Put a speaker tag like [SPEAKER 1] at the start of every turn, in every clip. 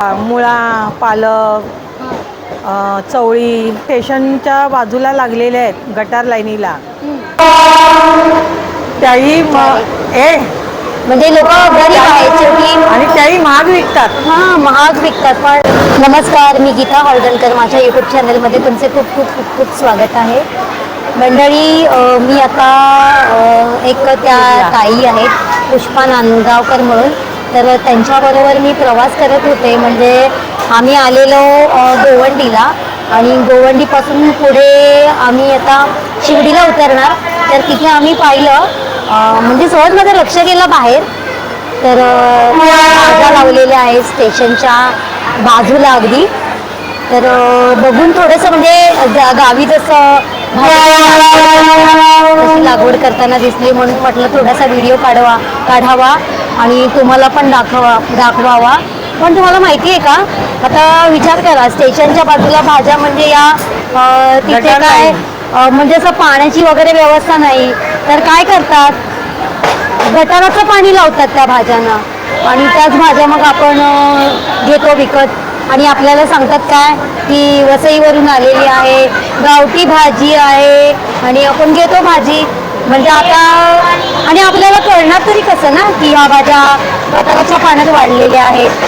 [SPEAKER 1] मुळा पालक चवळी स्टेशनच्या बाजूला लागलेल्या आहेत गटार लाईनीला. त्याही ए
[SPEAKER 2] म्हणजे लोक
[SPEAKER 1] आणि त्याही महाग विकतात.
[SPEAKER 2] हा महाग विकतात. पण नमस्कार मी गीता हळदणकर. माझ्या यूट्यूब चॅनलमध्ये तुमचे खूप खूप खूप खूप स्वागत आहे. मंडळी मी आता एक त्या ताई आहेत पुष्पा नांदगावकर म्हणून. तर त्यांच्याबरोबर मी प्रवास करत होते. म्हणजे आम्ही आलेलो गोवंडीला. आणि गोवंडीपासून पुढे आम्ही आता शिर्डीला उतरणार. तर तिथे आम्ही पाहिलं म्हणजे सहज माझं लक्ष गेलं बाहेर. तर अ, लावलेल्या आहेत स्टेशनच्या बाजूला अगदी. तर बघून थोडंसं म्हणजे गावी जसं लागवड करताना दिसली म्हणून म्हटलं थोडासा व्हिडिओ काढवा काढावा. आणि तुम्हाला पण दाखवा दाखवावा. पण तुम्हाला माहिती आहे का? आता विचार करा स्टेशनच्या बाजूला भाज्या म्हणजे या अ, तिथे
[SPEAKER 1] गटार
[SPEAKER 2] काय. अ, म्हणजे असं पाण्याची वगैरे व्यवस्था नाही. तर काय करतात? गटाराचं पाणी लावतात त्या भाज्यांना. आणि त्याच भाज्या मग आपण अ, घेतो विकत. आणि आपल्याला सांगतात काय? की वसईवरून आलेली आहे गावठी भाजी आहे. आणि आपण घेतो भाजी. म्हणजे आता कळणार तरी कसं ना की ह्या भाज्या गटाराच्या पाण्यात वाढलेल्या आहेत.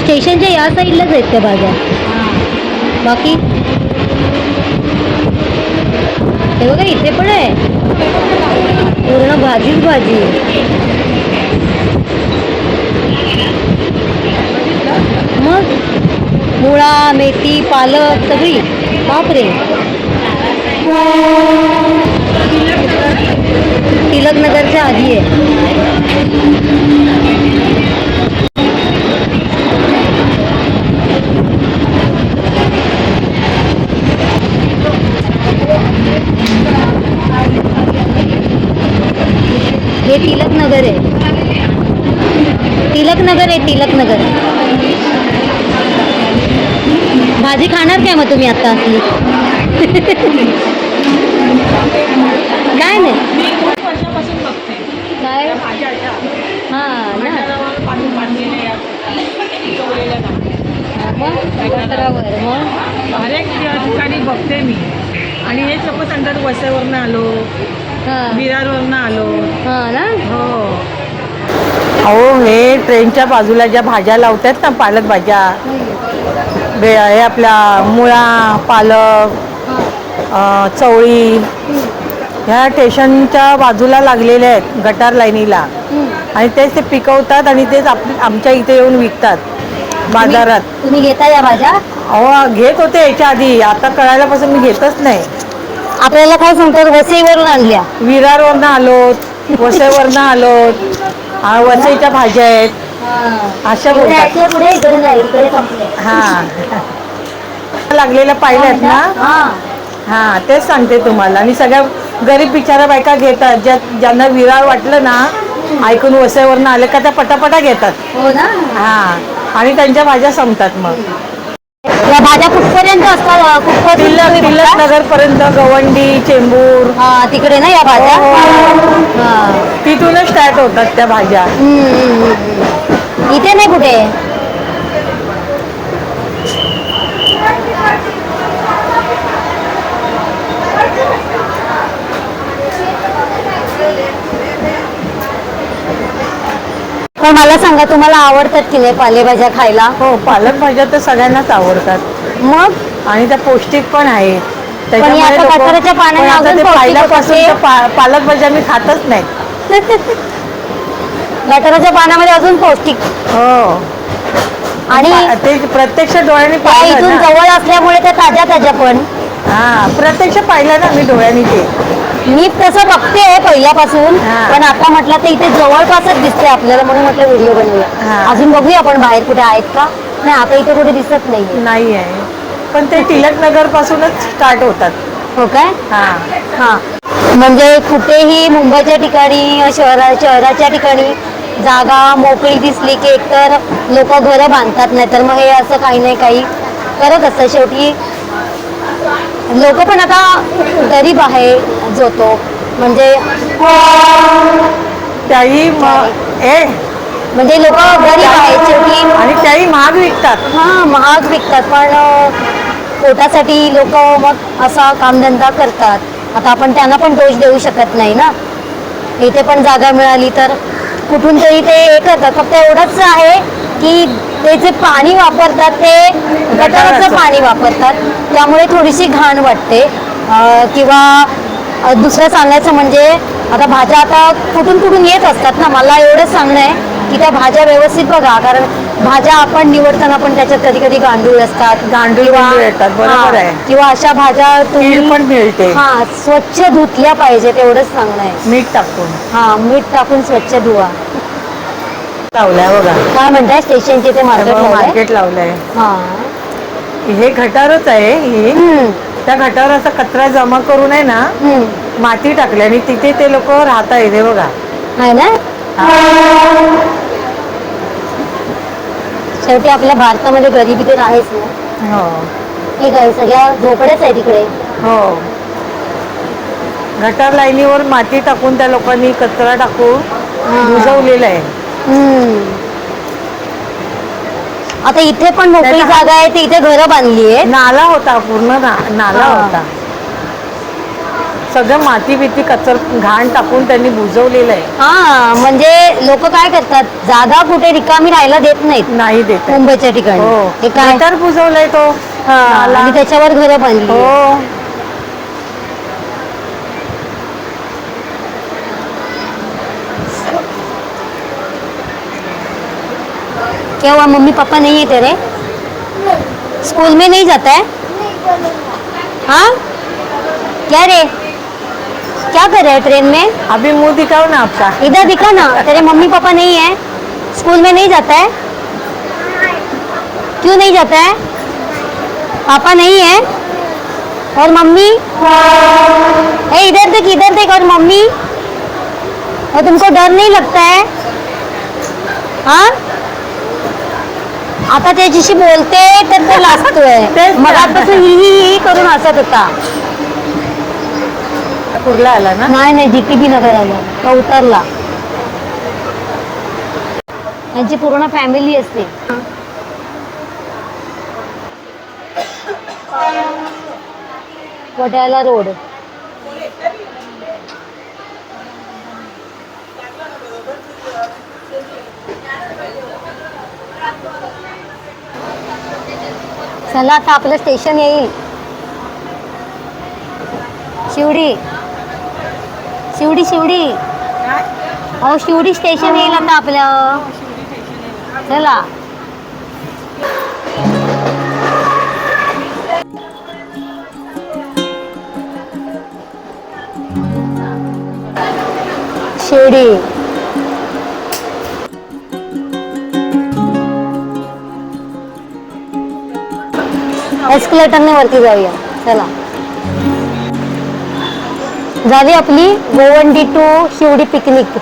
[SPEAKER 2] स्टेशनच्या या साईडलाच आहेत त्या भाज्या बाकी हे बघा इथे पण आहे. पूर्ण भाजीच भाजी. मग मुळा मेथी पालक सगळी. बापरे. तिलक नगरच्या आधी आहे. आहे तिलक नगर. भाजी खाणार काय मग तुम्ही आता? असली काय नाही. काय? हा ना.
[SPEAKER 1] हरेक ठिकाणी बघते मी. आणि हे सपोज सांगतात वसईवरनं आलो विरारवरनं आलो.
[SPEAKER 2] हा ना?
[SPEAKER 1] हो. अहो हे ट्रेनच्या बाजूला ज्या भाज्या लावतात ना पालक भाज्या बे हे आपल्या मुळा पालक चवळी ह्या स्टेशनच्या बाजूला लागलेल्या आहेत गटार लाईनीला. आणि तेच ते पिकवतात आणि तेच आप आमच्या इथे येऊन विकतात बाजारात.
[SPEAKER 2] तुम्ही घेता या भाज्या?
[SPEAKER 1] अहो घेत होते याच्या आधी आता कळायलापासून मी घेतच नाही.
[SPEAKER 2] आपल्याला काय सांगतात वसईवरून आणल्या.
[SPEAKER 1] विरारवरनं आलो वसईवरनं आलो हा वसईच्या भाज्या आहेत. अशा हा. लागलेल्या पाहिल्यात ना?
[SPEAKER 2] हा.
[SPEAKER 1] हा तेच सांगते तुम्हाला. आणि सगळ्या गरीब बिचारा बायका घेतात. ज्या ज्यांना विरार वाटलं ना ऐकून वसईवरनं आले का त्या पटापटा घेतात.
[SPEAKER 2] हो ना.
[SPEAKER 1] हा. आणि त्यांच्या भाज्या संपतात मग.
[SPEAKER 2] भाज्या कुठपर्यंत असतात कुठपर्यंत तुम्ही
[SPEAKER 1] तिलक? नगर पर्यंत गवंडी चेंबूर
[SPEAKER 2] हा तिकडे ना या भाज्या
[SPEAKER 1] हो, हो.
[SPEAKER 2] हा.
[SPEAKER 1] तिथूनच स्टार्ट होतात त्या भाज्या
[SPEAKER 2] हम्म, हम्म, हम्म. इथे नाही कुठे पण मला सांगा तुम्हाला आवडतात की नाही पालेभाज्या खायला?
[SPEAKER 1] हो पालक भाज्या तर सगळ्यांनाच आवडतात.
[SPEAKER 2] मग?
[SPEAKER 1] आणि त्या पौष्टिक पण आहेत.
[SPEAKER 2] पण या आता
[SPEAKER 1] लोकं-
[SPEAKER 2] गटाराच्या पाण्याने
[SPEAKER 1] पण आता
[SPEAKER 2] अजून
[SPEAKER 1] ते
[SPEAKER 2] पौष्टिक
[SPEAKER 1] पहिल्यापासून
[SPEAKER 2] होतं. ते.
[SPEAKER 1] तर पा- पालक भाज्या मी खातच नाही.
[SPEAKER 2] गटाराच्या पाण्यामध्ये अजून पौष्टिक.
[SPEAKER 1] हो.
[SPEAKER 2] आणि
[SPEAKER 1] पा- ते प्रत्यक्ष डोळ्याने
[SPEAKER 2] त्या
[SPEAKER 1] पाहिलं
[SPEAKER 2] इथून
[SPEAKER 1] ना.
[SPEAKER 2] जवळ असल्यामुळे त्या ताज्या ताज्या पण.
[SPEAKER 1] हा प्रत्यक्ष पाहिलं ना मी डोळ्याने ते.
[SPEAKER 2] मी तसं बघते पहिल्यापासून. पण आता म्हटलं ते इथे जवळपासच दिसते आपल्याला म्हणून म्हटलं व्हिडिओ बनवूया. अजून बघूया आपण बाहेर कुठे आहेत का? नाही आता इथे कुठे दिसत नाही
[SPEAKER 1] नाही आहे. पण ते टिळक नगर पासूनच स्टार्ट होतात.
[SPEAKER 2] हो काय?
[SPEAKER 1] हा.
[SPEAKER 2] हा. म्हणजे कुठेही मुंबईच्या ठिकाणी शहरा शहराच्या ठिकाणी जागा मोकळी दिसली की एकतर लोक घरं बांधतात नाही तर मग हे असं काही नाही काही करत असतं शेवटी लोक पण आता गरीब आहे. जो तो म्हणजे
[SPEAKER 1] त्याही
[SPEAKER 2] म्हणजे लोक गरीब आहेत शेवटी
[SPEAKER 1] आणि त्याही महाग विकतात.
[SPEAKER 2] हा महाग विकतात. पण पोटासाठी लोक मग असा कामधंदा करतात. आता आपण त्यांना पण दोष देऊ शकत नाही ना? इथे पण जागा मिळाली तर कुठून तरी ते हे करतात. फक्त एवढंच आहे की ते जे पाणी वापरतात ते गटाराचं पाणी वापरतात. त्यामुळे थोडीशी घाण वाटते. किंवा दुसरं सांगायचं म्हणजे आता भाज्या आता कुठून कुठून येत असतात ना? मला एवढंच सांगणं आहे की त्या भाज्या व्यवस्थित बघा. कारण भाज्या आपण निवडताना पण त्याच्यात कधी कधी गांडूळ असतात
[SPEAKER 1] गांडूळ येतात, बरोबर आहे.
[SPEAKER 2] किंवा अशा भाज्या
[SPEAKER 1] कीड पण मिळते.
[SPEAKER 2] हा स्वच्छ धुतल्या पाहिजे तेवढंच सांगणं आहे.
[SPEAKER 1] मीठ टाकून.
[SPEAKER 2] हा मीठ टाकून स्वच्छ धुवा.
[SPEAKER 1] लावलाय बघा.
[SPEAKER 2] काय म्हणताय? स्टेशनचे ते मार्केट
[SPEAKER 1] मार्केट लावलंय.
[SPEAKER 2] हा.
[SPEAKER 1] हे गटारच आहे ही.
[SPEAKER 2] हम्म,
[SPEAKER 1] त्या गटावर असा कचरा जमा करून आहे ना. माती टाकली आणि तिथे ते लोक राहत आहेत हे बघा.
[SPEAKER 2] आहे ना? शेवटी आपल्या भारतामध्ये गरिबी तर आहेच ना?
[SPEAKER 1] हो.
[SPEAKER 2] हे काय सगळ्या झोपड्याच आहे तिकडे
[SPEAKER 1] हो. गटार लाईनीवर माती टाकून त्या लोकांनी कचरा टाकून बुजवलेला आहे.
[SPEAKER 2] हम्म. आता इथे पण मोकळी
[SPEAKER 1] त्याचा-
[SPEAKER 2] जागा आहे ती इथे घरं बांधली आहे
[SPEAKER 1] नाला होता पूर्ण ना नाला
[SPEAKER 2] हा.
[SPEAKER 1] होता. सगळं माती बिती कचर घाण टाकून त्यांनी बुजवलेलं आहे.
[SPEAKER 2] हा म्हणजे लोक काय करतात जागा कुठे रिकामी राहायला देत नाहीत.
[SPEAKER 1] नाही देत आहे.
[SPEAKER 2] मुंबईच्या ठिकाणी.
[SPEAKER 1] हो.
[SPEAKER 2] हे काय?
[SPEAKER 1] गटार बुजवलाय तो
[SPEAKER 2] हा,
[SPEAKER 1] नाला.
[SPEAKER 2] आणि त्याच्यावर घरं बांधली
[SPEAKER 1] हो.
[SPEAKER 2] क्या हुआ? मम्मी पापा नहीं है तेरे? स्कूल में नहीं जाता है? हाँ? क्या रे? क्या कर रहे हैं ट्रेन में?
[SPEAKER 1] अभी मुँह दिखाओ ना आपका।
[SPEAKER 2] इधर दिखा ना तेरे मम्मी पापा नहीं है? स्कूल में नहीं जाता है? क्यों नहीं जाता है? पापा नहीं है? और मम्मी? ए इधर देख इधर देख और मम्मी? और तुमको डर नहीं लगता है? हाँ? आता त्याच्याशी बोलते तर तो लाजतोय.
[SPEAKER 1] तेच ना.
[SPEAKER 2] मगापासून ही ही ही करून हसत होता.
[SPEAKER 1] कुर्ला आला ना?
[SPEAKER 2] नाही नाही जीटीबी नगर आलं. तो उतरला. यांची पूर्ण फॅमिली असते. वडाळा रोड. चला आता आपलं स्टेशन येईल. शिवडी. शिवडी शिवडी. अहो शिवडी स्टेशन येईल आता आपलं. चला. शिवडी. एस्कलेटरने वरती जाऊया. चला. झाली आपली गोवंडी टू शिवडी पिकनिक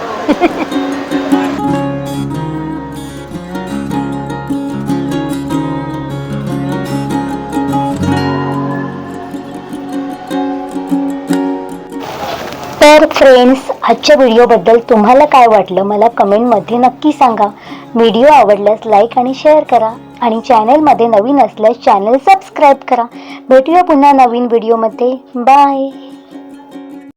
[SPEAKER 2] तर फ्रेंड्स आजच्या व्हिडिओबद्दल तुम्हाला काय वाटलं? मला कमेंटमध्ये नक्की सांगा. व्हिडिओ आवडल्यास लाईक आणि शेअर करा. आणि चॅनलमध्ये नवीन असल्यास चॅनल सबस्क्राईब करा. भेटूया पुन्हा नवीन व्हिडिओमध्ये बाय